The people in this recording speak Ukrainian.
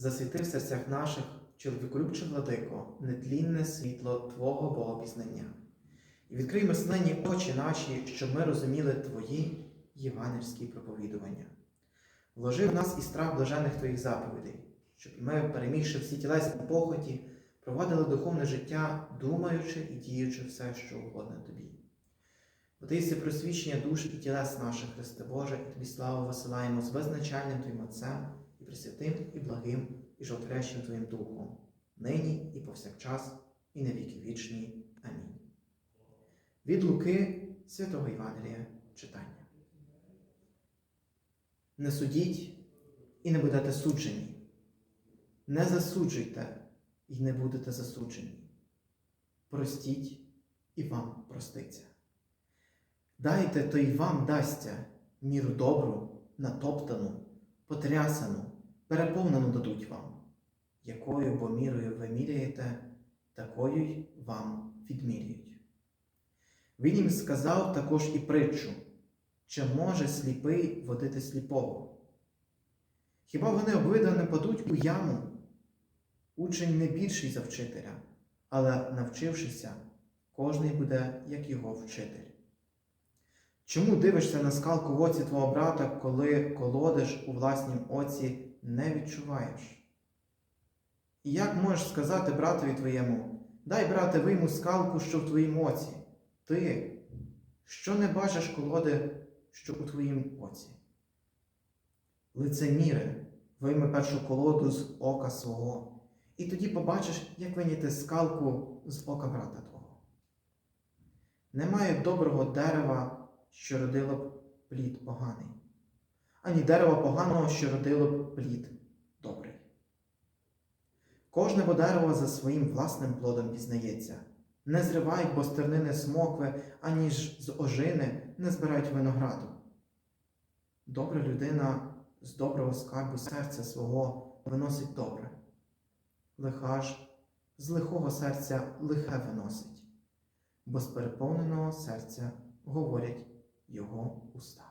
засвіти в серцях наших, чоловіколюбче владико, нетлінне світло Твого Богопізнання. І відкрий мисленні очі наші, щоб ми розуміли Твої євангельські проповідування. Вложи в нас і страх блажених Твоїх заповідей, щоб ми, перемігши всі тілесні похоті, проводили духовне життя, думаючи і діючи все, що угодно Тобі. Ти просвічення душ і тілес наших, Христе Боже, і Тобі славу висилаємо з визначальним Твоїм Отцем, Пресвятим, і благим, і животворящим Твоїм Духом, нині і повсякчас, і на віки вічні. Амінь. Від Луки Святого Євангелія читання. Не судіть і не будете суджені. Не засуджуйте і не будете засуджені. Простіть і вам проститься. Дайте, то й вам дасться міру добру, натоптану, потрясану, переповнену дадуть вам, якою бо мірою ви міряєте, такою й вам відміряють. Він їм сказав також і притчу, чи може сліпий водити сліпого? Хіба вони обидва не падуть у яму? Учень не більший за вчителя, але навчившися, кожний буде, як його вчитель. Чому дивишся на скалку в оці твого брата, коли колодиш у власнім оці не відчуваєш? І як можеш сказати братові твоєму, дай, брате, вийму скалку, що в твоїм оці, ти, що не бачиш колоди, що у твоїм оці? Лицеміре, вийми першу колоду з ока свого, і тоді побачиш, як виняти скалку з ока брата твого. Немає доброго дерева, що родило б плід поганий, ані дерева поганого, що родило б плід добрий. Кожне бо дерево за своїм власним плодом пізнається, не зривають бо стернини смокви, ані ж з ожини не збирають винограду. Добра людина з доброго скарбу серця свого виносить добре, лиха ж з лихого серця лихе виносить, бо з переповненого серця говорять його уста.